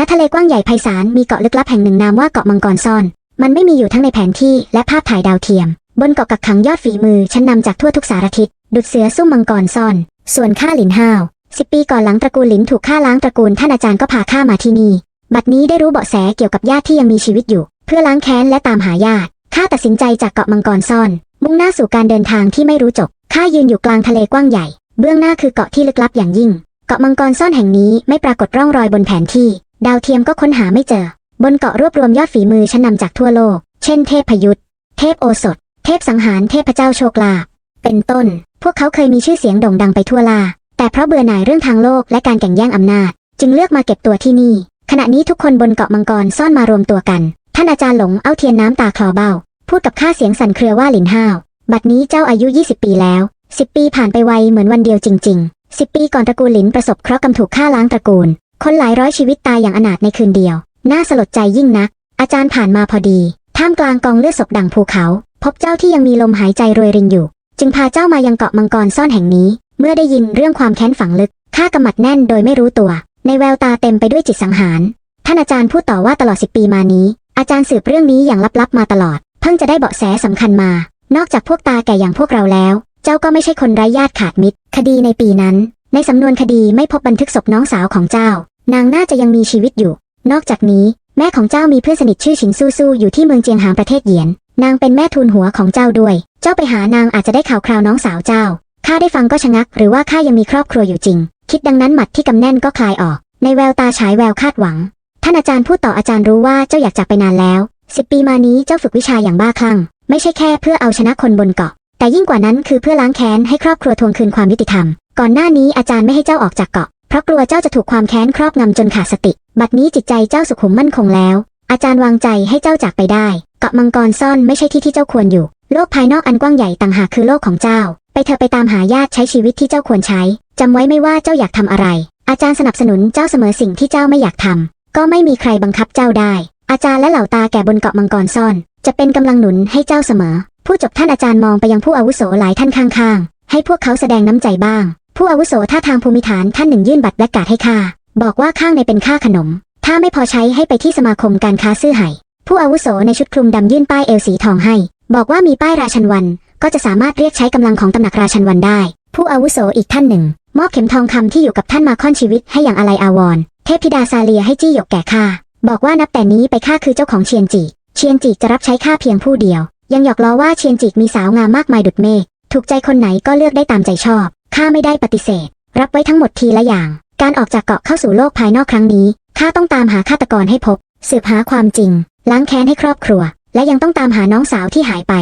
ณทะเลกว้างใหญ่ไพศาลมีเกาะลึกลับแห่งหนึ่งนามว่าเกาะมังกรซ่อน มันไม่มีอยู่ทั้งในแผนที่และภาพถ่ายดาวเทียม บนเกาะกักขังยอดฝีมือชั้นนำจากทั่วทุกสารทิศดุดเสือซุ่มมังกรซ่อน ส่วนข้าหลินห้าวสิบปีก่อนหลังตระกูลหลินถูกฆ่าล้างตระกูลท่านอาจารย์ก็พาข้ามาที่นี่บัดนี้ได้รู้เบาะแสเกี่ยวกับญาติที่ยังมีชีวิตอยู่ เพื่อล้างแค้นและตามหาญาติข้าตัดสินใจจากเกาะมังกรซ่อน มุ่งหน้าสู่การเดินทางที่ไม่รู้จบข้ายืนอยู่กลางทะเลกว้างใหญ่ เบื้องหน้าคือเกาะที่ลึกลับอย่างยิ่ง เกาะมังกรซ่อนแห่งนี้ไม่ปรากฏร่องรอยบนแผนที่ ดาวเทียมก็ค้นหาไม่เจอ บนเกาะรวบรวมยอดฝีมือชั้นนำจากทั่วโลก เช่นเทพพยุทธเทพโอสถ เทพสังหารเทพเจ้าโชคลาภเป็นต้น พวกเขาเคยมีชื่อเสียงโด่งดังไปทั่วลา แต่เพราะเบื่อหน่ายเรื่องทางโลกและการแข่งแย่งอำนาจ จึงเลือกมาเก็บตัวที่นี่ ขณะนี้ทุกคนบนเกาะมังกรซ่อนมารวมตัวกัน ท่านอาจารย์หลงเอาเทียนน้ำตาคลอเบ้า พูดกับข้าเสียงสั่นเครือว่าหลินห้าว บัดนี้เจ้าอายุ 20 ปีแล้ว 10 ปีผ่านไปไวเหมือนวันเดียวจริง ๆ 10 ปีก่อนตระกูลหลินประสบเคราะห์กรรมถูกฆ่าล้างตระกูล คนหลายร้อยชีวิตตายอย่างอนาถในคืนเดียว น่าสลดใจยิ่งนัก อาจารย์ผ่านมาพอดี ท่ามกลางกองเลือดศพดังภูเขา พบเจ้าที่ยังมีลมหายใจรวยรินอยู่ จึงพาเจ้ามายังเกาะมังกรซ่อนแห่งนี้ เมื่อได้ยินเรื่องความแค้นฝังลึกข้ากำมัดแน่นโดยไม่รู้ตัว ในแววตาเต็มไปด้วยจิตสังหาร ท่านอาจารย์พูดต่อว่าตลอดสิบปีมานี้ อาจารย์สืบเรื่องนี้อย่างลับๆมาตลอด เพิ่งจะได้เบาะแสสำคัญมา นอกจากพวกตาแก่อย่างพวกเราแล้ว เจ้าก็ไม่ใช่คนไร้ญาติขาดมิตร คดีในปีนั้น ในสำนวนคดีไม่พบบันทึกศพน้องสาวของเจ้า นางน่าจะยังมีชีวิตอยู่ นอกจากนี้ แม่ของเจ้ามีเพื่อนสนิทชื่อชินซูซูอยู่ที่เมืองเจียงหางประเทศเหยียน นางเป็นแม่ทูลหัวของเจ้าด้วย เจ้าไปหานางอาจจะได้ข่าวคราวน้องสาวเจ้า ข้าได้ฟังก็ชะงัก หรือว่าข้ายังมีครอบครัวอยู่จริง คิดดังนั้นหมัดที่กำแน่นก็คลายออก ในแววตาฉายแววคาดหวัง ท่านอาจารย์พูดต่ออาจารย์รู้ว่าเจ้าอยากจากไปนานแล้ว สิบปีมานี้เจ้าฝึกวิชาอย่างบ้าคลั่ง ไม่ใช่แค่เพื่อเอาชนะคนบนเกาะ แต่ยิ่งกว่านั้นคือเพื่อล้างแค้นให้ครอบครัวทวงคืนความยุติธรรม ก่อนหน้านี้อาจารย์ไม่ให้เจ้าออกจากเกาะ เพราะกลัวเจ้าจะถูกความแค้นครอบงำจนขาดสติ บัดนี้จิตใจเจ้าสุขุมมั่นคงแล้ว อาจารย์วางใจให้เจ้าจากไปได้ เกาะมังกรซ่อนไม่ใช่ที่ที่เจ้าควรอยู่ โลกภายนอกอันกว้างใหญ่ต่างหากคือโลกของเจ้า ไปเถอไปตามหาญาติใช้ชีวิตที่เจ้าควรใช้ จำไว้ไม่ว่าเจ้าอยากทำอะไร อาจารย์สนับสนุนเจ้าเสมอสิ่งที่เจ้าไม่อยากทำก็ไม่มีใครบังคับเจ้าได้ อาจารย์และเหล่าตาแก่บนเกาะมังกรซ่อน จะเป็นกำลังหนุนให้เจ้าเสมอ ผู้จบท่านอาจารย์มองไปยังผู้อาวุโสหลายท่านข้างๆ ให้พวกเขาแสดงน้ำใจบ้าง ผู้อาวุโสท่าทางภูมิฐานท่านหนึ่งยื่นบัตรแบล็กการ์ดให้ข้าบอกว่าข้างในเป็นค่าขนม ถ้าไม่พอใช้ให้ไปที่สมาคมการค้าซื้อไห่ ผู้อาวุโสในชุดคลุมดำยื่นป้ายเอลสีทองให้ บอกว่ามีป้ายราชันวัน ก็จะสามารถเรียกใช้กำลังของตำหนักราชันวันได้ ผู้อาวุโสอีกท่านหนึ่ง มอบเข็มทองคำที่อยู่กับท่านมาค่อนชีวิตให้อย่างอะไรอาวรเทพธิดาซาเลียให้จี้หยกแก่ข้าบอกว่านับแต่นี้ไปข้าคือเจ้าของเชียนจีเชียนจีจะรับใช้ข้าเพียงผู้เดียว ยังหยอกล้อว่าเชียนจีมีสาวงามมากมายดุดเมฆถูกใจคนไหนก็เลือกได้ตามใจชอบ ข้าไม่ได้ปฏิเสธ รับไว้ทั้งหมดทีละอย่าง การออกจากเกาะเข้าสู่โลกภายนอกครั้งนี้ข้าต้องตามหาฆาตกรให้พบ สืบหาความจริง ล้างแค้นให้ครอบครัว และยังต้องตามหาน้องสาวที่หายไป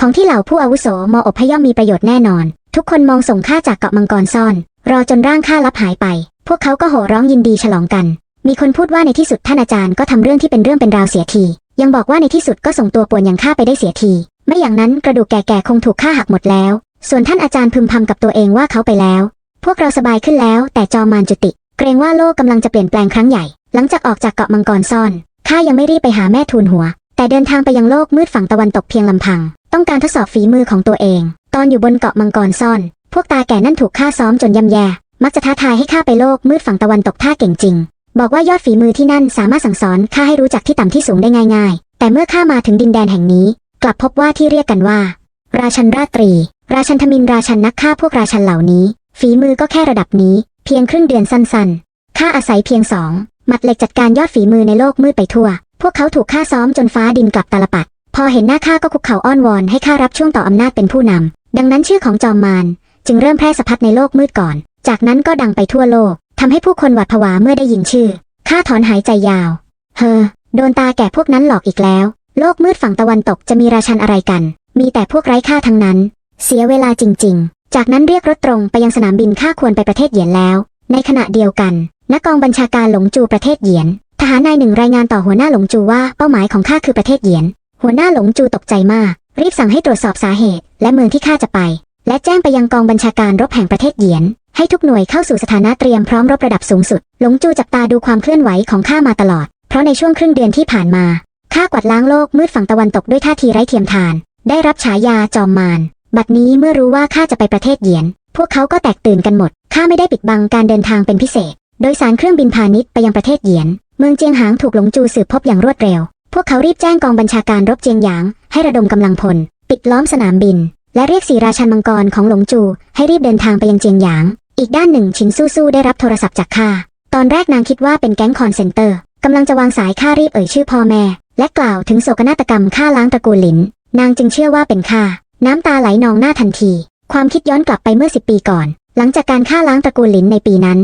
ของที่เหล่าผู้อาวุโสมออบพย่อมมีประโยชน์แน่นอน ทุกคนมองส่งข้าจากเกาะมังกรซ่อน รอจนร่างข้าลับหายไป พวกเขาก็โห่ร้องยินดีฉลองกัน มีคนพูดว่าในที่สุดท่านอาจารย์ก็ทำเรื่องที่เป็นเรื่องเป็นราวเสียที ยังบอกว่าในที่สุดก็ส่งตัวป่วนอย่างข้าไปได้เสียที ไม่อย่างนั้นกระดูกแก่ๆคงถูกฆ่าหักหมดแล้ว ส่วนท่านอาจารย์พึมพำกับตัวเองว่าเขาไปแล้ว พวกเราสบายขึ้นแล้ว แต่จอมารจุติ เกรงว่าโลกกำลังจะเปลี่ยนแปลงครั้งใหญ่ หลังจากออกจากเกาะมังกรซ่อนข้ายังไม่รีบไปหาแม่ทูลหัว แต่เดินทางไปยังโลกมืดฝั่งตะวันตกเพียงลำพัง ต้องการทดสอบฝีมือของตัวเอง ตอนอยู่บนเกาะมังกรซ่อน พวกตาแก่นั่นถูกฆ่าซ้อมจนย่ำแย่ มักจะท้าทายให้ข้าไปโลกมืดฝั่งตะวันตกท่าเก่งจริง บอกว่ายอดฝีมือที่นั่นสามารถสั่งสอนข้าให้รู้จักที่ต่ำที่สูงได้ง่าย ๆ แต่เมื่อข้ามาถึงดินแดนแห่งนี้ กลับพบว่าที่เรียกกันว่า ราชันราตรี ราชันทมินราชันนักฆ่าพวกราชันเหล่านี้ ฝีมือก็แค่ระดับนี้ เพียงครึ่งเดือนสั้นๆข้าอาศัยเพียงสองหมัดเหล็กจัดการยอดฝีมือในโลกมืดไปทั่ว พวกเขาถูกฆ่าซ้อมจนฟ้าดินกลับตาลปัด พอเห็นหน้าข้าก็คุกเข่าอ้อนวอนให้ข้ารับช่วงต่ออำนาจเป็นผู้นำดังนั้นชื่อของจอมมารจึงเริ่มแพร่สะพัดในโลกมืดก่อน จากนั้นก็ดังไปทั่วโลกทำให้ผู้คนหวาดผวาเมื่อได้ยินชื่อข้าถอนหายใจยาว เฮอ โดนตาแก่พวกนั้นหลอกอีกแล้ว โลกมืดฝั่งตะวันตกจะมีราชันอะไรกัน มีแต่พวกไร้ค่าทั้งนั้น เสียเวลาจริง ๆ จากนั้นเรียกรถตรงไปยังสนามบินข้าควรไปประเทศเหยียนแล้ว ในขณะเดียวกันนักกองบัญชาการหลงจูประเทศเหยียน ทหารนายหนึ่งรายงานต่อหัวหน้าหลงจูว่าเป้าหมายของข้าคือประเทศเหยียน หัวหน้าหลงจูตกใจมาก รีบสั่งให้ตรวจสอบสาเหตุ และเมืองที่ข้าจะไป และแจ้งไปยังกองบัญชาการรบแห่งประเทศเหยียน ให้ทุกหน่วยเข้าสู่สถานะเตรียมพร้อมรบระดับสูงสุด หลงจูจับตาดูความเคลื่อนไหวของข้ามาตลอด เพราะในช่วงครึ่งเดือนที่ผ่านมาข้ากวาดล้างโลกมืดฝั่งตะวันตกด้วยท่าทีไร้เทียมทาน ได้รับฉายาจอมมาร บัดนี้เมื่อรู้ว่าข้าจะไปประเทศเหยียน พวกเขาก็แตกตื่นกันหมด ข้าไม่ได้ปิดบังการเดินทางเป็นพิเศษ โดยสารเครื่องบินพาณิชย์ไปยังประเทศเหยียน เมืองเจียงหางถูกหลงจูสืบพบอย่างรวดเร็ว พวกเขารีบแจ้งกองบัญชาการรบเจียงหยาง ให้ระดมกำลังพล ปิดล้อมสนามบิน และเรียกสีราชันมังกรของหลงจู ให้รีบเดินทางไปยังเจียงหยาง อีกด้านหนึ่งชินสู้สู้ได้รับโทรศัพท์จากข้า ตอนแรกนางคิดว่าเป็นแก๊งคอนเซนเตอร์กำลังจะวางสายข้ารีบเอ่ยชื่อพ่อแม่ และกล่าวถึงโศกนาฏกรรมฆ่าล้างตระกูลหลิน นางจึงเชื่อว่าเป็นข้า น้ำตาไหลนองหน้าทันที ความคิดย้อนกลับไปเมื่อสิบปีก่อน หลังจากการฆ่าล้างตระกูลหลินในปีนั้น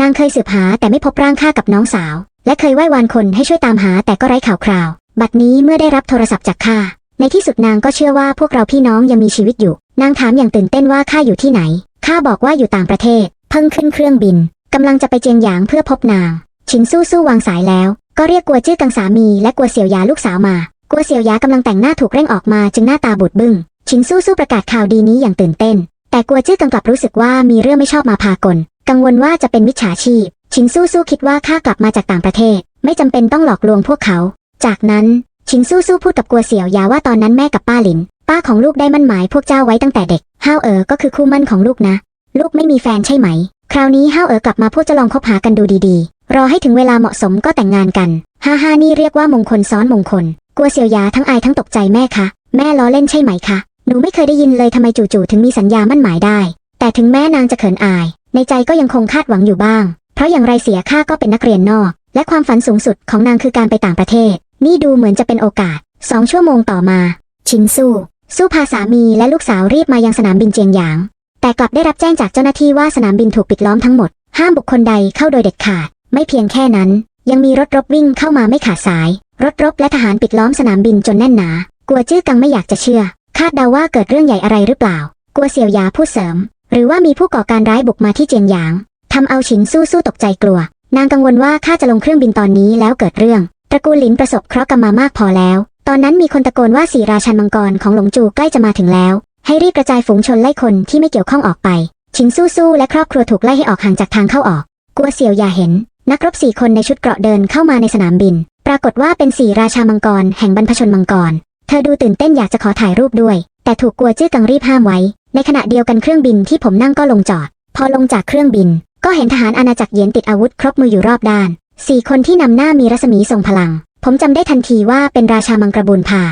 นางเคยสืบหาแต่ไม่พบร่างข้ากับน้องสาว และเคยไหว้วานคนให้ช่วยตามหาแต่ก็ไร้ข่าวคราว บัดนี้เมื่อได้รับโทรศัพท์จากข้า ในที่สุดนางก็เชื่อว่าพวกเราพี่น้องยังมีชีวิตอยู่ นางถามอย่างตื่นเต้นว่าข้าอยู่ที่ไหน ข้าบอกว่าอยู่ต่างประเทศ เพิ่งขึ้นเครื่องบินกำลังจะไปเจียงหยางเพื่อพบนาง ชินสู้สู้วางสายแล้ว ก็เรียกกัวจื้อกังสามีและกัวเสี่ยวยาลูกสาวมา กัวเสี่ยวยากำลังแต่งหน้าถูกเร่งออกมาจึงหน้าตาบูดบึ้ง ชินสู้สู้ประกาศข่าวดีนี้อย่างตื่นเต้น แต่กัวจื้อกังกลับรู้สึกว่ามีเรื่องไม่ชอบมาพากล กังวลว่าจะเป็นมิจฉาชีพ ชินสู้สู้คิดว่าข้ากลับมาจากต่างประเทศ ไม่จำเป็นต้องหลอกลวงพวกเขา จากนั้นชินสู้สู้พูดกับกัวเสี่ยวยาว่าตอนนั้นแม่กับป้าหลิน ป้าของลูกได้มั่นหมายพวกเจ้าไว้ตั้งแต่เด็กห้าวเอ๋อก็คือคู่มั่นของลูกนะ ลูกไม่มีแฟนใช่ไหม คราวนี้ห้าวเอ๋อกลับมาพวกจะลองคบหากันดูดีๆ รอให้ถึงเวลาเหมาะสมก็แต่งงานกันฮ่าฮ่านี่เรียกว่ามงคลซ้อนมงคล กัวเสี่ยวยาทั้งอายทั้งตกใจแม่คะแม่ล้อเล่นใช่ไหมคะ หนูไม่เคยได้ยินเลยทำไมจู่ๆถึงมีสัญญามั่นหมายได้ แต่ถึงแม่นางจะเขินอาย ในใจก็ยังคงคาดหวังอยู่บ้าง เพราะอย่างไรเสียข้าก็เป็นนักเรียนนอก และความฝันสูงสุดของนางคือการไปต่างประเทศ นี่ดูเหมือนจะเป็นโอกาสสองชั่วโมงต่อมา ชินสู้ สู้พาสามีและลูกสาวรีบมายังสนามบินเจียงหยาง แต่กลับได้รับแจ้งจากเจ้าหน้าที่ว่าสนามบินถูกปิดล้อมทั้งหมด ห้ามบุคคลใดเข้าโดยเด็ดขาด ไม่เพียงแค่นั้น ยังมีรถรบวิ่งเข้ามาไม่ขาดสาย รถรบและทหารปิดล้อมสนามบินจนแน่นหนา กลัวจื้อกังไม่อยากจะเชื่อ คาดเดาว่าเกิดเรื่องใหญ่อะไรหรือเปล่ากลัวเสี่ยวหยาพูดเสริม หรือว่ามีผู้ก่อการร้ายบุกมาที่เจียงหยางทำเอาฉินสู้สู้ตกใจกลัว นางกังวลว่าข้าจะลงเครื่องบินตอนนี้แล้วเกิดเรื่อง ตระกูลหลินประสบเคราะห์กรรมมามากพอแล้ว ตอนนั้นมีคนตะโกนว่าสีราชันมังกรของหลงจูใกล้จะมาถึงแล้ว ให้รีบกระจายฝูงชนไล่คนที่ไม่เกี่ยวข้องออกไปชินสู้สู้และครอบครัวถูกไล่ให้ออกห่างจากทางเข้าออก กัวเสี่ยวหยาเห็น นักรบสี่คนในชุดเกราะเดินเข้ามาในสนามบิน ปรากฏว่าเป็นสี่ราชามังกรแห่งบรรพชนมังกร เธอดูตื่นเต้นอยากจะขอถ่ายรูปด้วย แต่ถูกกลัวจื้อกังรีบห้ามไว้ ในขณะเดียวกันเครื่องบินที่ผมนั่งก็ลงจอด พอลงจากเครื่องบิน ก็เห็นทหารอาณาจักรเยียนติดอาวุธครบมืออยู่รอบด้านสี่คนที่นำหน้ามีรัศมีทรงพลัง ผมจำได้ทันทีว่าเป็นราชามังกรบูนพา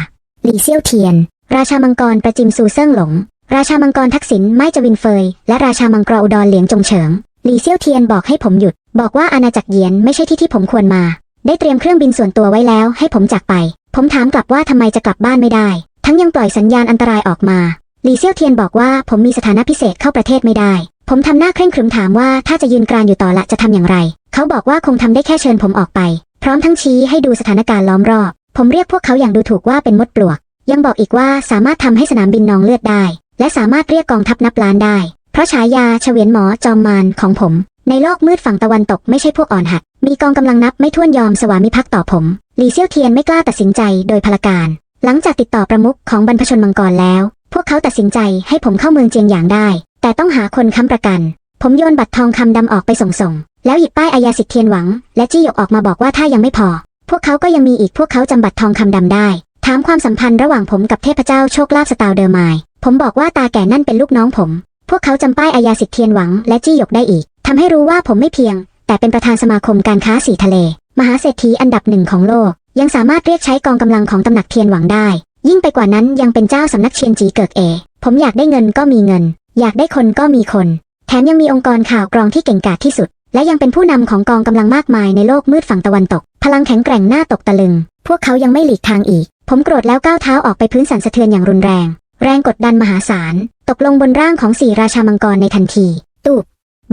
หลี่เซี่ยวเทียน ราชามังกรประจิมซูเซิ่งหลง ราชามังกรทักษิณไม่จวินเฟย และราชามังกรอุดรเหลียงจงเฉิงหลี่เซี่ยวเทียนบอกให้ผมหยุด บอกว่าอาณาจักรเยียนไม่ใช่ที่ที่ผมควรมา ได้เตรียมเครื่องบินส่วนตัวไว้แล้วให้ผมจากไป ผมถามกลับว่าทำไมจะกลับบ้านไม่ได้ ทั้งยังปล่อยสัญญาณอันตรายออกมาหลี่เซี่ยวเทียนบอกว่าผมมีสถานะพิเศษเข้าประเทศไม่ได้ ผมทำหน้าเคร่งครึมถามว่าถ้าจะยืนกรานอยู่ต่อละจะทำอย่างไร เขาบอกว่าคงทำได้แค่เชิญผมออกไป พร้อมทั้งชี้ให้ดูสถานการณ์ล้อมรอบ ผมเรียกพวกเขาอย่างดูถูกว่าเป็นมดปลวก ยังบอกอีกว่าสามารถทำให้สนามบินนองเลือดได้ และสามารถเรียกกองทัพนับล้านได้ เพราะฉายาเฉวียนหมอจอมมารของผม ในโลกมืดฝั่งตะวันตกไม่ใช่พวกอ่อนหัด มีกองกำลังนับไม่ถ้วนยอมสวามิภักดิ์ต่อผมหลีเซี่ยวเทียนไม่กล้าตัดสินใจโดยพลการ หลังจากติดต่อประมุขของบรรพชนมังกรแล้ว พวกเขาตัดสินใจให้ผมเข้าเมืองเจียงหยางได้ แต่ต้องหาคนค้ำประกัน ผมโยนบัตรทองคำดำออกไปส่งส่งแล้วหยิบป้ายอาญาสิทธิเทียนหวัง และจี้หยกออกมาบอกว่าถ้ายังไม่พอ พวกเขาก็ยังมีอีกพวกเขาจำบัตรทองคำดำได้ ถามความสัมพันธ์ระหว่างผมกับเทพเจ้าโชคลาภสตาร์เดอร์มายผมบอกว่าตาแก่นั่นเป็นลูกน้องผม พวกเขาจำป้ายอาญาสิทธิเทียนหวัง และจี้หยกได้อีกทำให้รู้ว่าผมไม่เพียง แต่เป็นประธานสมาคมการค้าสีทะเล มหาเศรษฐีอันดับหนึ่งของโลก ยังสามารถเรียกใช้กองกำลังของตำหนักเทียนหวังได้ ยิ่งไปกว่านั้นยังเป็นเจ้าสำนักเชียนจีเกิกเอ ผมอยากได้เงินก็มีเงิน อยากได้คนก็มีคน แถมยังมีองค์กรข่าวกรองที่เก่งกาจที่สุด และยังเป็นผู้นำของกองกำลังมากมายในโลกมืดฝั่งตะวันตก พลังแข็งแกร่งหน้าตกตะลึง พวกเขายังไม่หลีกทางอีก ผมโกรธแล้วก้าวเท้าออกไปพื้นสั่นสะเทือนอย่างรุนแรง แรงกดดันมหาศาลตกลงบนร่างของสี่ราชามังกรในทันทีตูบ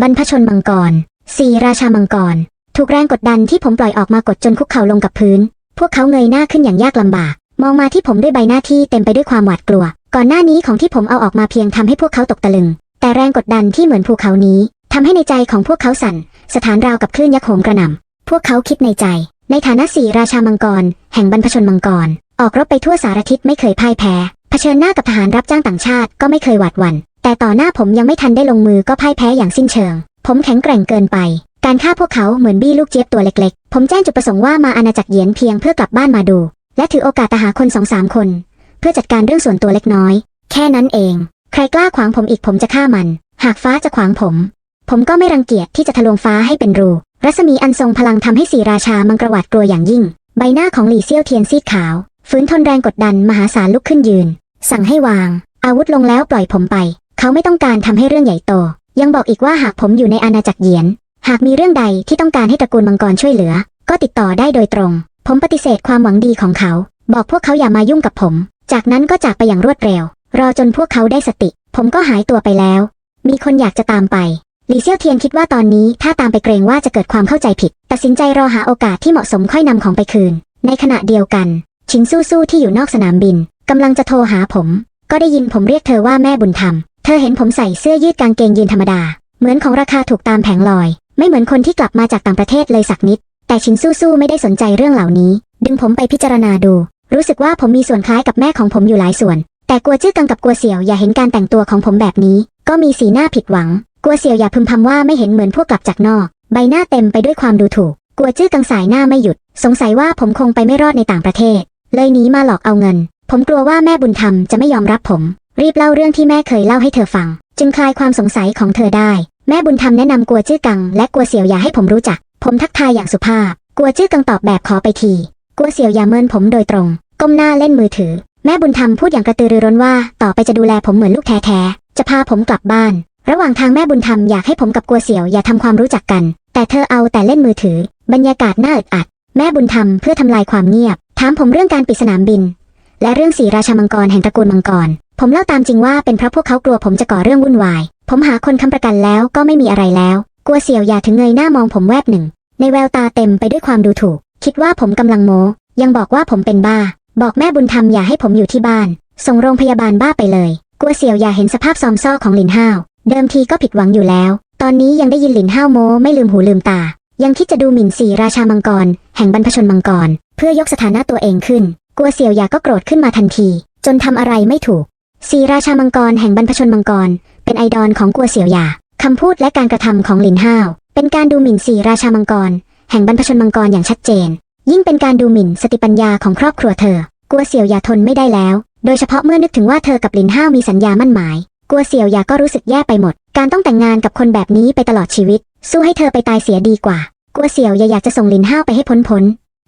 บรรพชนมังกร สี่ราชามังกร ถูกแรงกดดันที่ผมปล่อยออกมากดจนคุกเข่าลงกับพื้น พวกเขาเงยหน้าขึ้นอย่างยากลำบาก มองมาที่ผมด้วยใบหน้าที่เต็มไปด้วยความหวาดกลัว ก่อนหน้านี้ของที่ผมเอาออกมาเพียงทำให้พวกเขาตกตะลึง แต่แรงกดดันที่เหมือนภูเขานี้ทำให้ในใจของพวกเขาสั่น สถานราวกับคลื่นยักษ์โหมกระหน่ำพวกเขาคิดในใจ ในฐานะสี่ราชามังกร แห่งบรรพชนมังกร ออกรบไปทั่วสารทิศไม่เคยพ่ายแพ้เผชิญหน้ากับทหารรับจ้างต่างชาติก็ไม่เคยหวาดหวั่นแต่ต่อหน้าผมยังไม่ทันได้ลงมือก็พ่ายแพ้อย่างสิ้นเชิง ผมแข็งแกร่งเกินไป การฆ่าพวกเขาเหมือนบี้ลูกเจี๊ยบตัวเล็กๆ ผมแจ้งจุดประสงค์ว่ามาอาณาจักรเหยียนเพียงเพื่อกลับบ้านมาดู และถือโอกาสตาหาคนสองสามคน เพื่อจัดการเรื่องส่วนตัวเล็กน้อย แค่นั้นเอง ใครกล้าขวางผมอีกผมจะฆ่ามัน หากฟ้าจะขวางผม ผมก็ไม่รังเกียจที่จะทะลวงฟ้าให้เป็นรู รัศมีอันทรงพลังทำให้สีราชามังกรวาดกลัวอย่างยิ่ง ใบหน้าของหลี่เซี่ยวเทียนซีดขาวฝืนทนแรงกดดันมหาศาลลุกขึ้นยืน สั่งให้วาง อาวุธลงแล้วปล่อยผมไป เขาไม่ต้องการทำให้เรื่องใหญ่โต ยังบอกอีกว่าหากผมอยู่ในอาณาจักรเหยียน หากมีเรื่องใดที่ต้องการให้ตระกูลมังกรช่วยเหลือ ก็ติดต่อได้โดยตรง ผมปฏิเสธความหวังดีของเขา บอกพวกเขาอย่ามายุ่งกับผม จากนั้นก็จากไปอย่างรวดเร็ว รอจนพวกเขาได้สติ ผมก็หายตัวไปแล้ว มีคนอยากจะตามไปหลีเซี่ยวเทียนคิดว่าตอนนี้ถ้าตามไปเกรงว่าจะเกิดความเข้าใจผิด ตัดสินใจรอหาโอกาสที่เหมาะสมค่อยนำของไปคืน ในขณะเดียวกัน ชินสู้สู้ที่อยู่นอกสนามบินกำลังจะโทรหาผม ก็ได้ยินผมเรียกเธอว่าแม่บุญธรรม เธอเห็นผมใส่เสื้อยืดกางเกงยีนธรรมดา เหมือนของราคาถูกตามแผงลอย ไม่เหมือนคนที่กลับมาจากต่างประเทศเลยสักนิด แต่ชินสู้สู้ไม่ได้สนใจเรื่องเหล่านี้ ดึงผมไปพิจารณาดู รู้สึกว่าผมมีส่วนคล้ายกับแม่ของผมอยู่หลายส่วน แต่กัวจื้อกังกับกัวเสี่ยวอย่าเห็นการแต่งตัวของผมแบบนี้ ก็มีสีหน้าผิดหวัง กัวเสี่ยวอย่าพึมพำว่าไม่เห็นเหมือนพวกกลับจากนอก ใบหน้าเต็มไปด้วยความดูถูก กัวจื้อกังสายหน้าไม่หยุด สงสัยว่าผมคงไปไม่รอดในต่างประเทศ เลยหนีมาหลอกเอาเงิน ผมกลัวว่าแม่บุญธรรมจะไม่ยอมรับผม รีบเล่าเรื่องที่แม่เคยเล่าให้เธอฟัง จึงคลายความสงสัยของเธอได้ แม่บุญธรรมแนะนำกัวจื้อกัง และกัวเสี่ยวอย่าให้ผมรู้จัก ผมทักทายอย่างสุภาพ กัวจื้อกังตอบแบบขอไปทีกัวเสี่ยวอย่าเมินผมโดยตรง ก้มหน้าเล่นมือถือ แม่บุญธรรมพูดอย่างกระตือรือร้นว่า ต่อไปจะดูแลผมเหมือนลูกแท้ๆจะพาผมกลับบ้าน ระหว่างทางแม่บุญธรรมอยากให้ผมกับกัวเสี่ยวอย่าทำความรู้จักกัน แต่เธอเอาแต่เล่นมือถือ บรรยากาศน่าอึดอัด แม่บุญธรรมเพื่อทำลายความเงียบ ถามผมเรื่องการปิดสนามบินและเรื่องสีราชามังกรแห่งตระกูลมังกร ผมเล่าตามจริงว่าเป็นเพราะพวกเขากลัวผมจะก่อเรื่องวุ่นวาย ผมหาคนค้ำประกันแล้วก็ไม่มีอะไรแล้วกัวเสี่ยวอย่าถึงเงยหน้ามองผมแวบหนึ่ง ในแววตาเต็มไปด้วยความดูถูก คิดว่าผมกำลังโมยังบอกว่าผมเป็นบ้า บอกแม่บุญธรรมอย่าให้ผมอยู่ที่บ้าน ส่งโรงพยาบาลบ้าไปเลยกัวเสี่ยวอย่าเห็นสภาพซอมซ่อของหลินห้าว เดิมทีก็ผิดหวังอยู่แล้ว ตอนนี้ยังได้ยินหลินห้าวโมไม่ลืมหูลืมตา ยังคิดจะดูหมิ่นสีราชามังกร แห่งบรรพชนมังกร เพื่อยกสถานะตัวเองขึ้นกัวเสี่ยวอย่าก็โกรธขึ้นมาทันที จนทำอะไรไม่ถูก สีราชามังกรแห่งบรรพชนมังกร เป็นไอดอลของกัวเสี่ยวหยาคำพูดและการกระทำของหลินห้าว เป็นการดูหมิ่นสีราชามังกร แห่งบรรพชนมังกรอย่างชัดเจน ยิ่งเป็นการดูหมิ่นสติปัญญาของครอบครัวเธอ กัวเสี่ยวหยาทนไม่ได้แล้ว โดยเฉพาะเมื่อนึกถึงว่าเธอกับหลินห้าวมีสัญญามั่นหมาย กัวเสี่ยวหยาก็รู้สึกแย่ไปหมด การต้องแต่งงานกับคนแบบนี้ไปตลอดชีวิต สู้ให้เธอไปตายเสียดีกว่า กัวเสี่ยวหยาอยากจะส่งหลินห้าวไปให้พ้นพ้น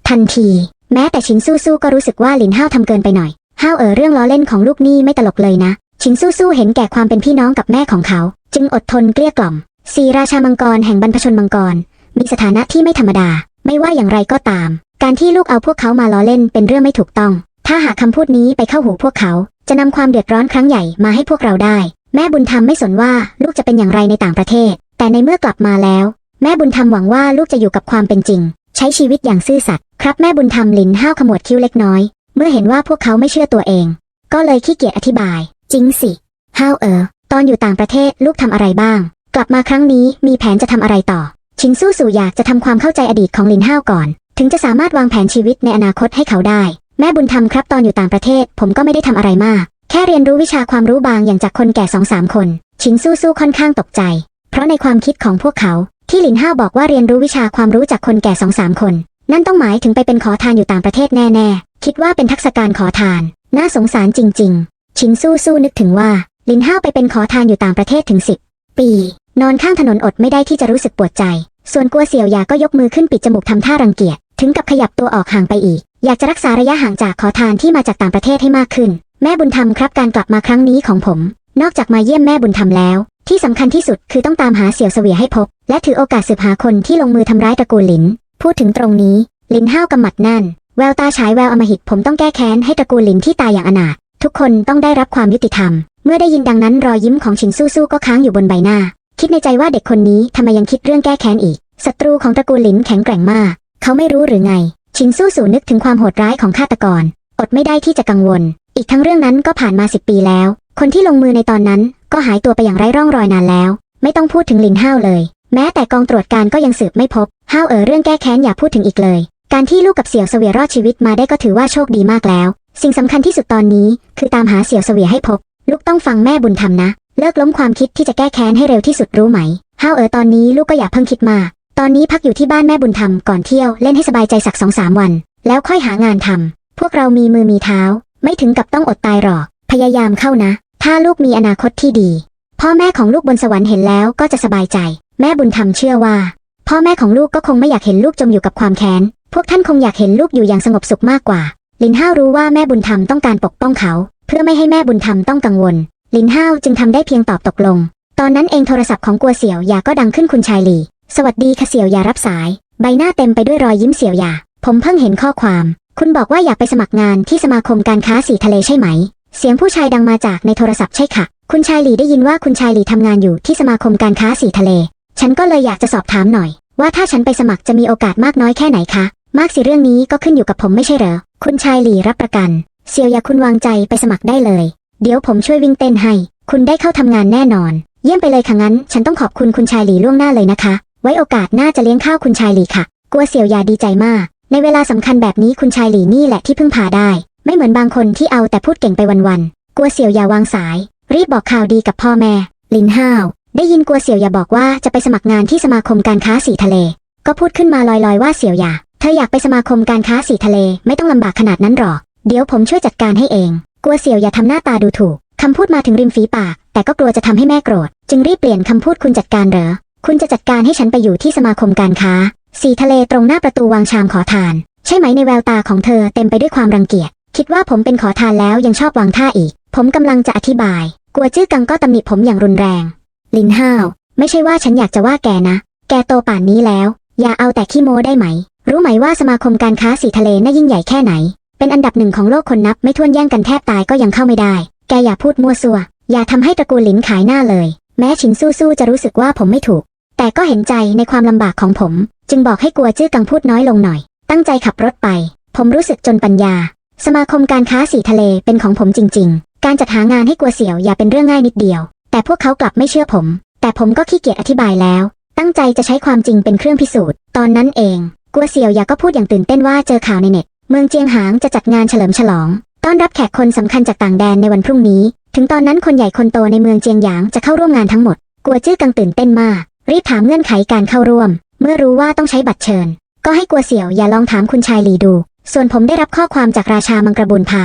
ทันที แม้แต่ชินสู้สู้ก็รู้สึกว่าหลินห้าวทำเกินไปหน่อย ห้าวเอ๋อเรื่องล้อเล่นของลูกนี่ไม่ตลกเลยนะ ชินสู้สู้เห็นแก่ความเป็นพี่น้องกับแม่ของเขา จึงอดทนเกลี้ยกล่อมสีราชามังกรแห่งบรรพชนมังกร มีสถานะที่ไม่ธรรมดา ไม่ว่าอย่างไรก็ตาม การที่ลูกเอาพวกเขามาล้อเล่นเป็นเรื่องไม่ถูกต้อง ถ้าหากคำพูดนี้ไปเข้าหูพวกเขา จะนำความเดือดร้อนครั้งใหญ่มาให้พวกเราได้ แม่บุญธรรมไม่สนว่าลูกจะเป็นอย่างไรในต่างประเทศ แต่ในเมื่อกลับมาแล้ว แม่บุญธรรมหวังว่าลูกจะอยู่กับความเป็นจริง ใช้ชีวิตอย่างซื่อสัตย์ครับแม่บุญธรรมลินห้าวขมวดคิ้วเล็กน้อย เมื่อเห็นว่าพวกเขาไม่เชื่อตัวเอง ก็เลยขี้เกียจอธิบาย จริงสิห้าวเออ ตอนอยู่ต่างประเทศลูกทำอะไรบ้าง กลับมาครั้งนี้มีแผนจะทำอะไรต่อ ชินสู้สู่อยากจะทำความเข้าใจอดีตของลินห้าวก่อน ถึงจะสามารถวางแผนชีวิตในอนาคตให้เขาได้ แม่บุญธรรมครับตอนอยู่ต่างประเทศ ผมก็ไม่ได้ทำอะไรมาก แค่เรียนรู้วิชาความรู้บางอย่างจากคนแก่สองสามคน ชินสู้สู้ค่อนข้างตกใจ เพราะในความคิดของพวกเขา ที่หลินห้าวบอกว่าเรียนรู้วิชาความรู้จากคนแก่สองสามคน นั่นต้องหมายถึงไปเป็นขอทานอยู่ต่างประเทศแน่ๆ คิดว่าเป็นทักษะการขอทาน น่าสงสารจริง ๆ ชินสู้สู้นึกถึงว่า ลินห้าวไปเป็นขอทานอยู่ต่างประเทศถึงสิบปี นอนข้างถนนอดไม่ได้ที่จะรู้สึกปวดใจ ส่วนกัวเสี่ยวยาก็ยกมือขึ้นปิดจมูกทำท่ารังเกียจ ถึงกับขยับตัวออกห่างไปอีก อยากจะรักษาระยะห่างจากขอทานที่มาจากต่างประเทศให้มากขึ้น แม่บุญธรรมครับการกลับมาครั้งนี้ของผม นอกจากมาเยี่ยมแม่บุญธรรมแล้วที่สำคัญที่สุดคือต้องตามหาเสี่ยวเสวียให้พบ และถือโอกาสสืบหาคนที่ลงมือทำร้ายตระกูลหลิน พูดถึงตรงนี้ ลินห้าวกำหมัดแน่น แววตาฉายแววอมหิตผมต้องแก้แค้นให้ตระกูลหลินที่ตายอย่างอนาถทุกคนต้องได้รับความยุติธรรม เมื่อได้ยินดังนั้นรอยยิ้มของชินสู้สู้ก็ค้างอยู่บนใบหน้า คิดในใจว่าเด็กคนนี้ทำไมยังคิดเรื่องแก้แค้นอีกศัตรูของตระกูลหลินแข็งแกร่งมาก เขาไม่รู้หรือไง ชินสู้สู่นึกถึงความโหดร้ายของฆาตกร อดไม่ได้ที่จะกังวล อีกทั้งเรื่องนั้นก็ผ่านมาสิบปีแล้ว คนที่ลงมือในตอนนั้นก็หายตัวไปอย่างไร้ร่องรอยนานแล้ว ไม่ต้องพูดถึงลินห้าวเลย แม้แต่กองตรวจการก็ยังสืบไม่พบห้าวเอ๋อเรื่องแก้แค้นอย่าพูดถึงอีกเลย การที่ลูกกับเสี่ยวเสวียรอดชีวิตมาได้ก็ถือว่าโชคดีมากแล้ว สิ่งสำคัญที่สุดตอนนี้ คือตามหาเสี่ยวเสวียให้พบ ลูกต้องฟังแม่บุญธรรมนะ เลิกล้มความคิดที่จะแก้แค้นให้เร็วที่สุดรู้ไหมห้าวเอ๋อตอนนี้ลูกก็อย่าเพิ่งคิดมากตอนนี้พักอยู่ที่บ้านแม่บุญธรรมก่อนเที่ยวเล่นให้สบายใจสักสองสามวัน แล้วค่อยหางานทำพวกเรามีมือมีเท้า ไม่ถึงกับต้องอดตายหรอก พยายามเข้านะ ถ้าลูกมีอนาคตที่ดี พ่อแม่ของลูกบนสวรรค์เห็นแล้วก็จะสบายใจ แม่บุญธรรมเชื่อว่า พ่อแม่ของลูกก็คงไม่อยากเห็นลูกจมอยู่กับความแค้น พวกท่านคงอยากเห็นลูกอยู่อย่างสงบสุขมากกว่า ลินห้าวรู้ว่าแม่บุญธรรมต้องการปกป้องเขา เพื่อไม่ให้แม่บุญธรรมต้องกังวล ลินห้าวจึงทำได้เพียงตอบตกลง ตอนนั้นเองโทรศัพท์ของกัวเสี่ยวหยาก็ดังขึ้นคุณชายหลี สวัสดีค่ะเสี่ยวหยารับสาย ใบหน้าเต็มไปด้วยรอยยิ้มเสี่ยวหยา ผมเพิ่งเห็นข้อความ คุณบอกว่าอยากไปสมัครงานที่สมาคมการค้าสีทะเลใช่ไหม เสียงผู้ชายดังมาจากในโทรศัพท์ใช่ค่ะ คุณชายหลีได้ยินว่าคุณชายหลีทำงานอยู่ที่สมาคมการค้าสีทะเล ฉันก็เลยอยากจะสอบถามหน่อยว่าถ้าฉันไปสมัครจะมีโอกาสมากน้อยแค่ไหนคะ มากสิเรื่องนี้ก็ขึ้นอยู่กับผมไม่ใช่เหรอ คุณชายหลีรับประกัน เซียวยาคุณวางใจไปสมัครได้เลย เดี๋ยวผมช่วยวิ่งเต้นให้ คุณได้เข้าทำงานแน่นอน เยี่ยมไปเลยค่ะงั้น ฉันต้องขอบคุณคุณชายหลีล่วงหน้าเลยนะคะ ไว้โอกาสหน้าจะเลี้ยงข้าวคุณชายหลีค่ะ กลัวเสี่ยวยาดีใจมาก ในเวลาสำคัญแบบนี้คุณชายหลีนี่แหละที่พึ่งพาได้ ไม่เหมือนบางคนที่เอาแต่พูดเก่งไปวันๆ กลัวเสี่ยวยาวางสาย รีบบอกข่าวดีกับพ่อแม่ ลินห้าว ได้ยินกลัวเสี่ยวยาบอกว่าจะไปสมัครงานที่สมาคมการค้าสีทะเล ก็พูดขึ้นมาลอยๆว่าเสี่ยวยา เธออยากไปสมาคมการค้าสีทะเลไม่ต้องลำบากขนาดนั้นหรอก เดี๋ยวผมช่วยจัดการให้เอง กลัวเสี่ยวอย่าทำหน้าตาดูถูกคำพูดมาถึงริมฝีปาก แต่ก็กลัวจะทำให้แม่โกรธ จึงรีบเปลี่ยนคำพูดคุณจัดการเหรอ คุณจะจัดการให้ฉันไปอยู่ที่สมาคมการค้า สีทะเลตรงหน้าประตูวางชามขอทาน ใช่ไหมในแววตาของเธอเต็มไปด้วยความรังเกียจ คิดว่าผมเป็นขอทานแล้วยังชอบวางท่าอีก ผมกำลังจะอธิบาย กลัวจื้อกังก็ตำหนิผมอย่างรุนแรง ลินห้าว ไม่ใช่ว่าฉันอยากจะว่าแกนะ แกโตป่านนี้แล้ว อย่าเอาแต่ขี้โม้ได้ไหม รู้ไหมว่าสมาคมการค้าสีทะเลน่ายิ่งใหญ่แค่ไหน เป็นอันดับหนึ่งของโลกคนนับไม่ถ้วนแย่งกันแทบตายก็ยังเข้าไม่ได้ แกอย่าพูดมั่วซัว อย่าทำให้ตระกูลหลินขายหน้าเลย แม้ฉินสู้ๆจะรู้สึกว่าผมไม่ถูก แต่ก็เห็นใจในความลำบากของผม จึงบอกให้กลัวจื้อกังพูดน้อยลงหน่อย ตั้งใจขับรถไป ผมรู้สึกจนปัญญา สมาคมการค้าสีทะเลเป็นของผมจริง ๆ การจัดหางานให้กลัวเสี่ยวอย่าเป็นเรื่องง่ายนิดเดียว แต่พวกเขากลับไม่เชื่อผม แต่ผมก็ขี้เกียจอธิบายแล้ว ตั้งใจจะใช้ความจริงเป็นเครื่องพิสูจน์ ตอนนั้นเอง กัวเสี่ยวหยาก็พูดอย่างตื่นเต้นว่าเจอข่าวในเน็ต เมืองเจียงหางจะจัดงานเฉลิมฉลอง ต้อนรับแขกคนสำคัญจากต่างแดนในวันพรุ่งนี้ ถึงตอนนั้นคนใหญ่คนโตในเมืองเจียงหยางจะเข้าร่วมงานทั้งหมด กัวจื้อกังตื่นเต้นมาก รีบถามเงื่อนไขการเข้าร่วม เมื่อรู้ว่าต้องใช้บัตรเชิญ ก็ให้กัวเสี่ยวอย่าลองถามคุณชายหลีดู ส่วนผมได้รับข้อความจากราชามังกรบุญพา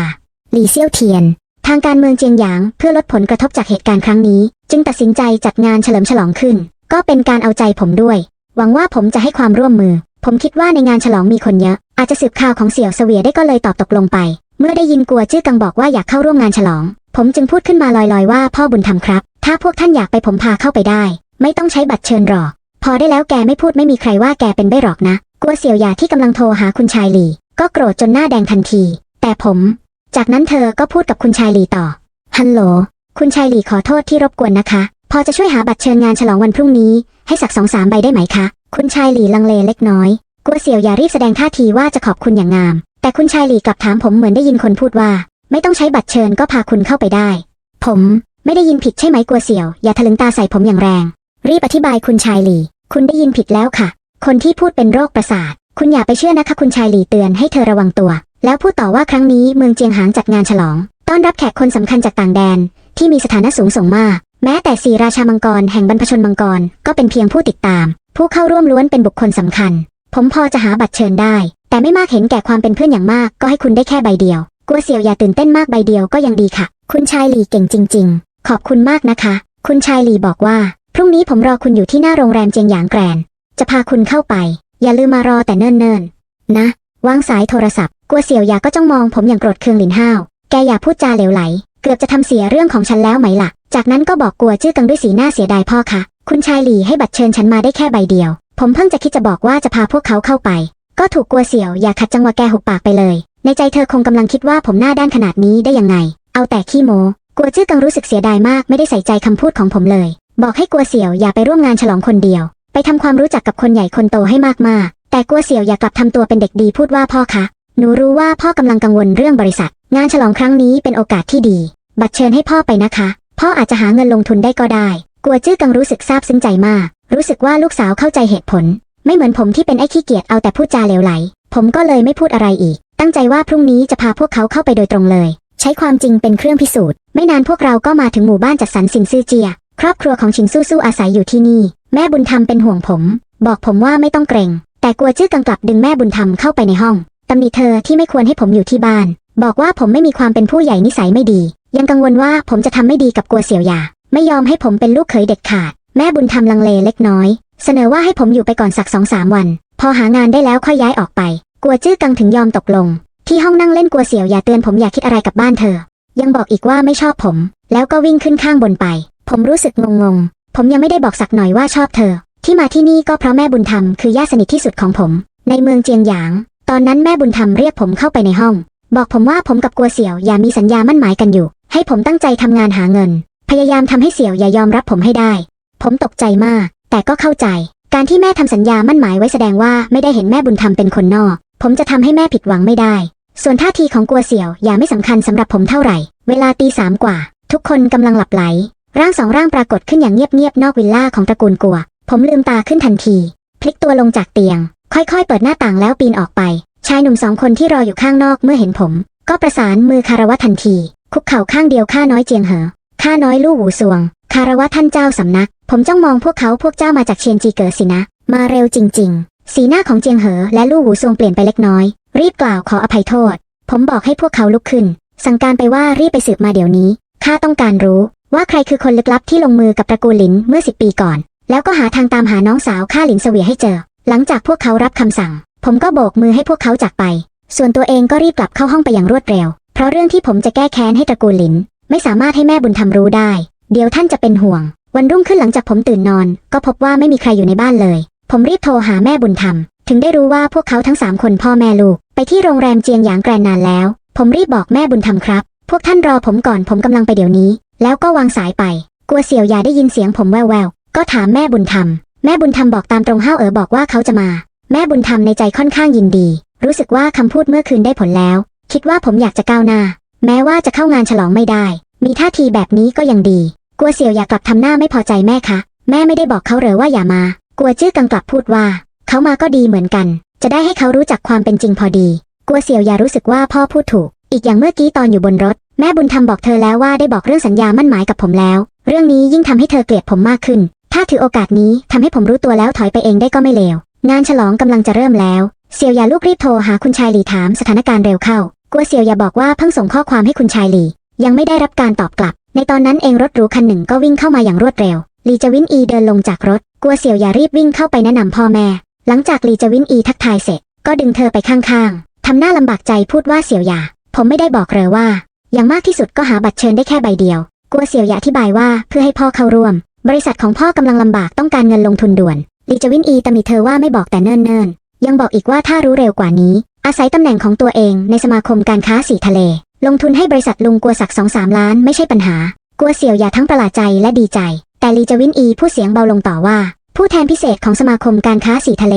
หลีเซี่ยวเทียน ทางการเมืองเจียงหยางเพื่อลดผลกระทบจากเหตุการณ์ครั้งนี้ จึงตัดสินใจจัดงานเฉลิมฉลองขึ้น ก็เป็นการเอาใจผมด้วย หวังว่าผมจะให้ความร่วมมือ ผมคิดว่าในงานฉลองมีคนเยอะ อาจจะสืบข่าวของเสี่ยวเสวียได้ก็เลยตอบตกลงไป เมื่อได้ยินกัวจื้อกังบอกว่าอยากเข้าร่วมงานฉลอง ผมจึงพูดขึ้นมาลอยๆว่าพ่อบุญธรรมครับ ถ้าพวกท่านอยากไปผมพาเข้าไปได้ ไม่ต้องใช้บัตรเชิญหรอก พอได้แล้วแกไม่พูดไม่มีใครว่าแกเป็นใบหรอกนะ กัวเสี่ยวหยาที่กำลังโทรหาคุณชายหลี ก็โกรธจนหน้าแดงทันที แต่ผม จากนั้นเธอก็พูดกับคุณชายหลีต่อ ฮัลโหล คุณชายหลีขอโทษที่รบกวนนะคะ พอจะช่วยหาบัตรเชิญงานฉลองวันพรุ่งนี้ ให้สักสองสามใบได้ไหมคะ คุณชายหลีลังเลเล็กน้อยกัวเสี่ยวอย่ารีบแสดงท่าทีว่าจะขอบคุณอย่างงาม แต่คุณชายหลีกลับถามผมเหมือนได้ยินคนพูดว่า ไม่ต้องใช้บัตรเชิญก็พาคุณเข้าไปได้ ผมไม่ได้ยินผิดใช่ไหมกัวเสี่ยว อย่าทะลึงตาใส่ผมอย่างแรง รีบอธิบายคุณชายหลี คุณได้ยินผิดแล้วค่ะ คนที่พูดเป็นโรคประสาท คุณอย่าไปเชื่อนะคะคุณชายหลีเตือนให้เธอระวังตัว แล้วพูดต่อว่าครั้งนี้เมืองเจียงหางจัดงานฉลอง ต้อนรับแขกคนสำคัญจากต่างแดน ที่มีสถานะสูงส่งมาก แม้แต่สีราชามังกรแห่งบรรพชนมังกรก็เป็นเพียงผู้ติดตาม ผู้เข้าร่วมล้วนเป็นบุคคลสำคัญ ผมพอจะหาบัตรเชิญได้ แต่ไม่มากเห็นแก่ความเป็นเพื่อนอย่างมาก ก็ให้คุณได้แค่ใบเดียวกลัวเสี่ยวอย่าตื่นเต้นมากใบเดียวก็ยังดีค่ะ คุณชายหลีเก่งจริง ๆ ขอบคุณมากนะคะ คุณชายหลีบอกว่า พรุ่งนี้ผมรอคุณอยู่ที่หน้าโรงแรมเจียงหยางแกรน จะพาคุณเข้าไป อย่าลืมมารอแต่เนิ่นๆ นะ วางสายโทรศัพท์ กัวเสี่ยวหยาก็จ้องมองผมอย่างโกรธเคืองหลินห้าว แกอย่าพูดจาเหลวไหล เกือบจะทำเสียเรื่องของฉันแล้วไหมล่ะ จากนั้นก็บอกกลัวจื้อกังด้วยสีหน้าเสียดายพ่อคะ คุณชายหลีให้บัตรเชิญฉันมาได้แค่ใบเดียว ผมเพิ่งจะคิดจะบอกว่าจะพาพวกเขาเข้าไป ก็ถูกกลัวเสี่ยวอย่าขัดจังหวะแกหุบปากไปเลย ในใจเธอคงกำลังคิดว่าผมหน้าด้านขนาดนี้ได้ยังไง เอาแต่ขี้โมกลัวจื้อกังรู้สึกเสียดายมากไม่ได้ใส่ใจคำพูดของผมเลย บอกให้กลัวเสี่ยวอย่าไปร่วมงานฉลองคนเดียว ไปทำความรู้จักกับคนใหญ่คนโตให้มากๆ แต่กลัวเสี่ยวอย่ากลับทำตัวเป็นเด็กดีพูดว่าพ่อคะหนูรู้ว่าพ่อกำลังกังวลเรื่องบริษัท งานฉลองครั้งนี้เป็นโอกาสที่ดี บัตรเชิญให้พ่อไปนะคะ พ่ออาจจะหาเงินลงทุนได้ก็ได้ กลัวจื้อกังรู้สึกซาบซึ้งใจมาก รู้สึกว่าลูกสาวเข้าใจเหตุผล ไม่เหมือนผมที่เป็นไอ้ขี้เกียจเอาแต่พูดจาเลวไหล ผมก็เลยไม่พูดอะไรอีก ตั้งใจว่าพรุ่งนี้จะพาพวกเขาเข้าไปโดยตรงเลย ใช้ความจริงเป็นเครื่องพิสูจน์ ไม่นานพวกเราก็มาถึงหมู่บ้านจัดสรรสินซื่อเจีย ครอบครัวของชิงสู้สู้อาศัยอยู่ที่นี่ แม่บุญธรรมเป็นห่วงผม บอกผมว่าไม่ต้องเกรง แต่กลัวจื้อกังกลับดึงแม่บุญธรรมเข้าไปในห้องตำหนิเธอที่ไม่ควรให้ผมอยู่ที่บ้าน บอกว่าผมไม่มีความเป็นผู้ใหญ่นิสัยไม่ดี ยังกังวลว่าผมจะทำไม่ดีกับกัวเสี่ยวหยา ไม่ยอมให้ผมเป็นลูกเขยเด็ดขาด แม่บุญธรรมลังเลเล็กน้อย เสนอว่าให้ผมอยู่ไปก่อนสักสองสามวัน พอหางานได้แล้วค่อยย้ายออกไป กลัวจื้อกังถึงยอมตกลง ที่ห้องนั่งเล่นกลัวเสี่ยวอย่าเตือนผมอย่าคิดอะไรกับบ้านเธอ ยังบอกอีกว่าไม่ชอบผม แล้วก็วิ่งขึ้นข้างบนไป ผมรู้สึกงงๆผมยังไม่ได้บอกสักหน่อยว่าชอบเธอ ที่มาที่นี่ก็เพราะแม่บุญธรรมคือญาติสนิทที่สุดของผม ในเมืองเจียงหยาง ตอนนั้นแม่บุญธรรมเรียกผมเข้าไปในห้อง บอกผมว่าผมกับกัวเสี่ยวอย่ามีสัญญามั่นหมายกันอยู่ ให้ผมตั้งใจทำงานหาเงิน พยายามทำให้เสี่ยวอย่ายอมรับผมให้ได้ ผมตกใจมาก แต่ก็เข้าใจ การที่แม่ทำสัญญามั่นหมายไว้แสดงว่าไม่ได้เห็นแม่บุญธรรมเป็นคนนอก ผมจะทำให้แม่ผิดหวังไม่ได้ ส่วนท่าทีของกัวเสี่ยวอย่าไม่สำคัญสำหรับผมเท่าไหร่ เวลาตีสามกว่า ทุกคนกำลังหลับไหล ร่างสองร่างปรากฏขึ้นอย่างเงียบๆนอกวิลล่าของตระกูลกัว ผมลืมตาขึ้นทันที พลิกตัวลงจากเตียง ค่อยๆ เปิดหน้าต่างแล้วปีนออกไป ชายหนุ่มสองคนที่รออยู่ข้างนอกเมื่อเห็นผม ก็ประสานมือคารวะทันที คุกเข่าข้างเดียวข้าน้อยเจียงเหอ ข้าน้อยลู่หูสวง คารวะท่านเจ้าสำนัก ผมจ้องมองพวกเขาพวกเจ้ามาจากเชียนจีเก๋อสินะ มาเร็วจริง ๆ สีหน้าของเจียงเหอและลู่หูสวงเปลี่ยนไปเล็กน้อย รีบกล่าวขออภัยโทษ ผมบอกให้พวกเขาลุกขึ้น สั่งการไปว่ารีบไปสืบมาเดี๋ยวนี้ ข้าต้องการรู้ว่าใครคือคนลึกลับที่ลงมือกับตระกูลหลินเมื่อสิบปีก่อน แล้วก็หาทางตามหาน้องสาวข้าหลินเสวียให้เจอ หลังจากพวกเขารับคำสั่ง ผมก็โบกมือให้พวกเขาจากไป ส่วนตัวเองก็รีบกลับเข้าห้องไปอย่างรวดเร็ว เพราะเรื่องที่ผมจะแก้แค้นให้ตระกูลหลิน ไม่สามารถให้แม่บุญธรรมรู้ได้ เดี๋ยวท่านจะเป็นห่วง วันรุ่งขึ้นหลังจากผมตื่นนอน ก็พบว่าไม่มีใครอยู่ในบ้านเลย ผมรีบโทรหาแม่บุญธรรม ถึงได้รู้ว่าพวกเขาทั้งสามคนพ่อแม่ลูก ไปที่โรงแรมเจียงหยางแกรนนานแล้ว ผมรีบบอกแม่บุญธรรมครับ พวกท่านรอผมก่อนผมกำลังไปเดี๋ยวนี้ แล้วก็วางสายไป กลัวเสี่ยวยาได้ยินเสียงผมแววๆก็ถามแม่บุญธรรม แม่บุญธรรมบอกตามตรงห้าวเอ๋อบอกว่าเขาจะมา แม่บุญธรรมในใจค่อนข้างยินดี รู้สึกว่าคำพูดเมื่อคืนได้ผลแล้ว คิดว่าผมอยากจะก้าวหน้า แม้ว่าจะเข้างานฉลองไม่ได้ มีท่าทีแบบนี้ก็ยังดีกลัวเสี่ยวอยากกลับทำหน้าไม่พอใจแม่คะ แม่ไม่ได้บอกเขาเหรอว่าอย่ามากลัวจื้อกังกลับพูดว่า เขามาก็ดีเหมือนกัน จะได้ให้เขารู้จักความเป็นจริงพอดีกลัวเสี่ยวอย่ารู้สึกว่าพ่อพูดถูก อีกอย่างเมื่อกี้ตอนอยู่บนรถ แม่บุญธรรมบอกเธอแล้วว่าได้บอกเรื่องสัญญามั่นหมายกับผมแล้ว เรื่องนี้ยิ่งทำให้เธอเกลียดผมมากขึ้น ถ้าถือโอกาสนี้ทำให้ผมรู้ตัวแล้วถอยไปเองได้ก็ไม่เลว งานฉลองกำลังจะเริ่มแล้ว เสี่ยวอย่าลูกรีบโทรหาคุณชายหลีถามสถานการณ์เร็วเข้า กัวเสี่ยวอย่าบอกว่าเพิ่งส่งข้อความให้คุณชายหลี ยังไม่ได้รับการตอบกลับ ในตอนนั้นเองรถหรูคันหนึ่งก็วิ่งเข้ามาอย่างรวดเร็วลีจวินอีเดินลงจากรถ กัวเสี่ยวอย่ารีบวิ่งเข้าไปแนะนำพ่อแม่ หลังจากลีจวินอีทักทายเสร็จ ก็ดึงเธอไปข้างๆทำหน้าลำบากใจพูดว่าเสี่ยวอย่าผมไม่ได้บอกเลยว่า อย่างมากที่สุดก็หาบัตรเชิญได้แค่ใบเดียว กัวเสี่ยวอย่าอธิบายว่าเพื่อให้พ่อเข้าร่วม บริษัทของพ่อกำลังลำบากต้องการเงินลงทุนด่วนลีจวินอีตำหนิเธอว่าไม่บอกแต่เนิ่นๆยังบอกอีกว่าถ้ารู้เร็วกว่านี้ อาศัยตำแหน่งของตัวเองในสมาคมการค้าสีทะเล ลงทุนให้บริษัทลุงกัวสักสองสามล้านไม่ใช่ปัญหากลัวเสี่ยวอย่าทั้งประหลาดใจและดีใจ แต่ลีจวินอีพูดเสียงเบาลงต่อว่า ผู้แทนพิเศษของสมาคมการค้าสีทะเล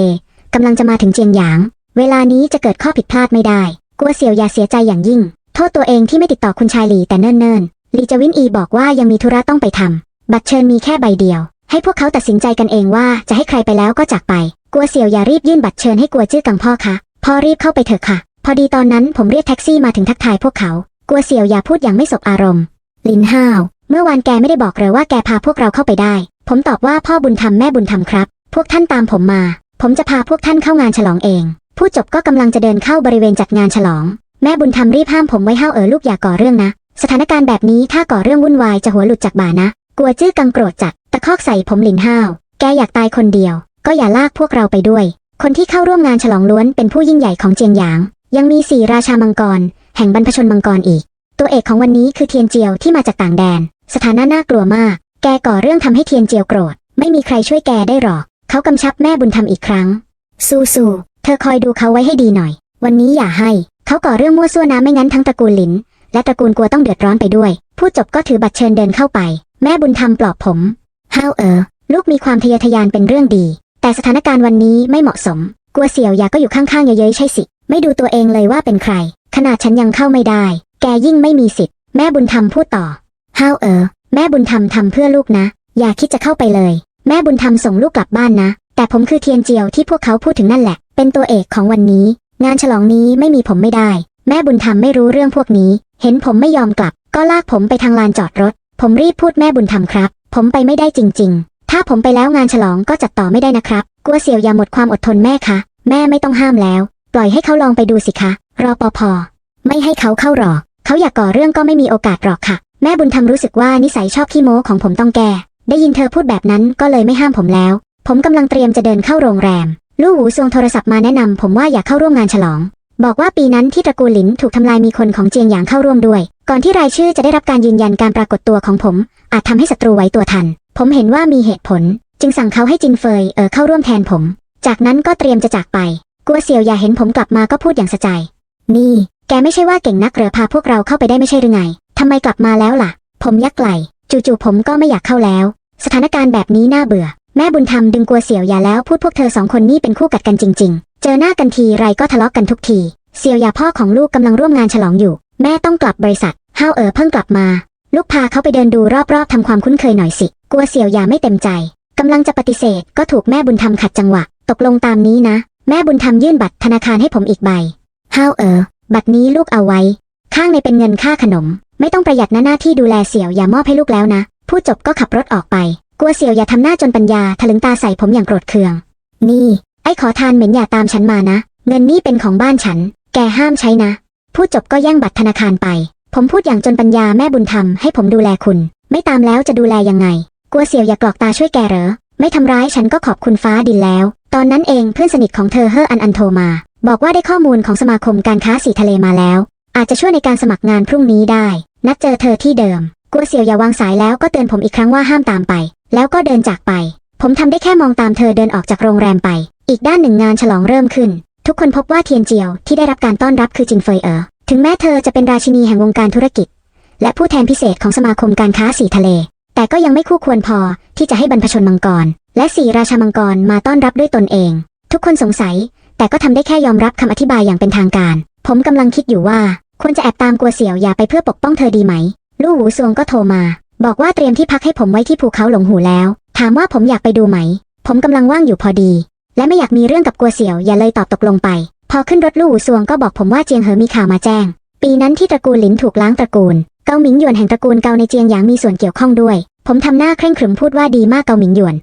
กำลังจะมาถึงเจียงหยาง เวลานี้จะเกิดข้อผิดพลาดไม่ได้กลัวเสี่ยวอย่าเสียใจอย่างยิ่ง โทษตัวเองที่ไม่ติดต่อคุณชายหลีแต่เนิ่นๆลีจวินอีบอกว่ายังมีธุระต้องไปทำบัตรเชิญมีแค่ใบเดียว ให้พวกเขาตัดสินใจกันเองว่าจะให้ใครไปแล้วก็จากไปกลัวเสี่ยวอย่ารีบยื่นบัตรเชิญให้กลัวจื้อกังพ่อคะ พ่อรีบเข้าไปเถอะค่ะ พอดีตอนนั้นผมเรียกแท็กซี่มาถึงทักทายพวกเขา กลัวเสี่ยวอย่าพูดอย่างไม่สบอารมณ์ ลินห้าว เมื่อวานแกไม่ได้บอกเลยว่าแกพาพวกเราเข้าไปได้ ผมตอบว่าพ่อบุญธรรมแม่บุญธรรมครับ พวกท่านตามผมมา ผมจะพาพวกท่านเข้างานฉลองเอง ผู้จบก็กำลังจะเดินเข้าบริเวณจัดงานฉลอง แม่บุญธรรมรีบห้ามผมไว้ห้าวเอ๋อลูกอย่าก่อเรื่องนะ สถานการณ์แบบนี้ถ้าก่อเรื่องวุ่นวายจะหัวหลุดจากบ่านะ กลัวจื้อกังโกรธจัด ตะคอกใส่ผมหลินห้าว แกอยากตายคนเดียว ก็อย่าลากพวกเราไปด้วย คนที่เข้าร่วมงานฉลองล้วนเป็นผู้ยิ่งใหญ่ของเจียงหยาง ยังมีสี่ราชามังกร แห่งบรรพชนมังกรอีก ตัวเอกของวันนี้คือเทียนเจียวที่มาจากต่างแดน สถานะน่ากลัวมาก แกก่อเรื่องทำให้เทียนเจียวโกรธ ไม่มีใครช่วยแกได้หรอก เขากำชับแม่บุญธรรมอีกครั้ง สู้สู้เธอคอยดูเขาไว้ให้ดีหน่อย วันนี้อย่าให้ เขาก่อเรื่องมั่วซั่วนะไม่งั้นทั้งตระกูลหลิน และตระกูลกลัวต้องเดือดร้อนไปด้วย ผู้จบก็ถือบัตรเชิญเดินเข้าไป แม่บุญธรรมปลอบผม ห้าวเออ ลูกมีความทะเยอทะยานเป็นเรื่องดี แต่สถานการณ์วันนี้ไม่เหมาะสม กลัวเสี่ยวยาก็อยู่ข้างๆเย้ยๆใช่สิ ไม่ดูตัวเองเลยว่าเป็นใคร ขนาดฉันยังเข้าไม่ได้ แกยิ่งไม่มีสิทธิ์ แม่บุญธรรมพูดต่อห้าวเออ แม่บุญธรรมทำเพื่อลูกนะ อย่าคิดจะเข้าไปเลย แม่บุญธรรมส่งลูกกลับบ้านนะ แต่ผมคือเทียนเจียวที่พวกเขาพูดถึงนั่นแหละ เป็นตัวเอกของวันนี้ งานฉลองนี้ไม่มีผมไม่ได้ แม่บุญธรรมไม่รู้เรื่องพวกนี้ เห็นผมไม่ยอมกลับ ก็ลากผมไปทางลานจอดรถ ผมรีบพูดแม่บุญธรรมครับ ผมไปไม่ได้จริง ๆ ถ้าผมไปแล้วงานฉลองก็จัดต่อไม่ได้นะครับกลัวเสี่ยวอย่าหมดความอดทนแม่คะแม่ไม่ต้องห้ามแล้ว ปล่อยให้เขาลองไปดูสิคะรอปภไม่ให้เขาเข้าหรอก เขาอยากก่อเรื่องก็ไม่มีโอกาสหรอกค่ะ แม่บุญธรรมรู้สึกว่านิสัยชอบขี้โม้ของผมต้องแก้ได้ยินเธอพูดแบบนั้นก็เลยไม่ห้ามผมแล้ว ผมกำลังเตรียมจะเดินเข้าโรงแรม ลู่หูซวงโทรศัพท์มาแนะนำผมว่าอยากเข้าร่วมงานฉลอง บอกว่าปีนั้นที่ตระกูลหลินถูกทำลายมีคนของเจียงหยางเข้าร่วมด้วย ก่อนที่รายชื่อจะได้รับการยืนยันการปรากฏตัวของผม อาจทำให้ศัตรูไว้ตัวทัน ผมเห็นว่ามีเหตุผล จึงสั่งเขาให้จินเฟยเออเข้าร่วมแทนผม จากนั้นก็เตรียมจะจากไป กัวเสี่ยวอย่าเห็นผมกลับมาก็พูดอย่างสะใจ นี่ แกไม่ใช่ว่าเก่งนักเหรือพาพวกเราเข้าไปได้ไม่ใช่หรือไงทำไมกลับมาแล้วล่ะ ผมยักไหลจู่ๆผมก็ไม่อยากเข้าแล้ว สถานการณ์แบบนี้น่าเบื่อ แม่บุญธรรมดึงกัวเสี่ยวอย่าแล้วพูดพวกเธอสองคนนี่เป็นคู่กัดกันจริง ๆ เจอหน้ากันทีไรก็ทะเลาะกันทุกที เสี่ยวอย่าพ่อของลูกกำลังร่วมงานฉลองอยู่ แม่ต้องกลับบริษัท ห้าวเอ๋อเพิ่งกลับมา ลูกพาเขาไปเดินดูรอบๆทำความคุ้นเคยหน่อยสิ กลัวเสี่ยวอย่าไม่เต็มใจกำลังจะปฏิเสธก็ถูกแม่บุญธรรมขัดจังหวะ ตกลงตามนี้นะ แม่บุญธรรมยื่นบัตรธนาคารให้ผมอีกใบห้าวเออ บัตรนี้ลูกเอาไว้ ข้างในเป็นเงินค่าขนม ไม่ต้องประหยัดนะหน้าที่ดูแลเสี่ยวอย่ามอบให้ลูกแล้วนะ พูดจบก็ขับรถออกไป กลัวเสี่ยวอย่าทำหน้าจนปัญญาทะลึงตาใส่ผมอย่างโกรธเคือง นี่ ไอ้ขอทานเหม็นอย่าตามฉันมานะ เงินนี่เป็นของบ้านฉัน แกห้ามใช้นะ พูดจบก็แย่งบัตรธนาคารไป ผมพูดอย่างจนปัญญาแม่บุญธรรมให้ผมดูแลคุณ ไม่ตามแล้วจะดูแลยังไง กลัวเสี่ยวอย่ากรอกตาช่วยแกเหรอ ไม่ทำร้ายฉันก็ขอบคุณฟ้าดินแล้ว ตอนนั้นเองเพื่อนสนิทของเธอเฮออันอันโทรมา บอกว่าได้ข้อมูลของสมาคมการค้าสีทะเลมาแล้ว อาจจะช่วยในการสมัครงานพรุ่งนี้ได้ นัดเจอเธอที่เดิมกลัวเสี่ยวอย่าวางสายแล้วก็เตือนผมอีกครั้งว่าห้ามตามไป แล้วก็เดินจากไป ผมทำได้แค่มองตามเธอเดินออกจากโรงแรมไป อีกด้านหนึ่งงานฉลองเริ่มขึ้น ทุกคนพบว่าเทียนเจียวที่ได้รับการต้อนรับคือจินเฟยเอ๋อ ถึงแม้เธอจะเป็นราชินีแห่งวงการธุรกิจ และผู้แทนพิเศษของสมาคมการค้าสีทะเล แต่ก็ยังไม่คู่ควรพอที่จะให้บรรพชนมังกร และสี่ราชามังกรมาต้อนรับด้วยตนเอง ทุกคนสงสัย แต่ก็ทำได้แค่ยอมรับคำอธิบายอย่างเป็นทางการ ผมกำลังคิดอยู่ว่า ควรจะแอบตามกัวเสี่ยวอย่าไปเพื่อปกป้องเธอดีไหม ลู่หูซวงก็โทรมา บอกว่าเตรียมที่พักให้ผมไว้ที่ภูเขาหลงหูแล้ว ถามว่าผมอยากไปดูไหม ผมกำลังว่างอยู่พอดี และไม่อยากมีเรื่องกับกัวเสี่ยวอย่าเลยตอบตกลงไป พอขึ้นรถลู่สวงก็บอกผมว่าเจียงเหอมีข่าวมาแจ้ง ปีนั้นที่ตระกูลหลินถูกล้างตระกูล เกาหมิงหยวนแห่งตระกูลเกาในเจียงหยางมีส่วนเกี่ยวข้องด้วย ผมทำหน้าเคร่งขรึมพูดว่าดีมากเกาหมิงหยวน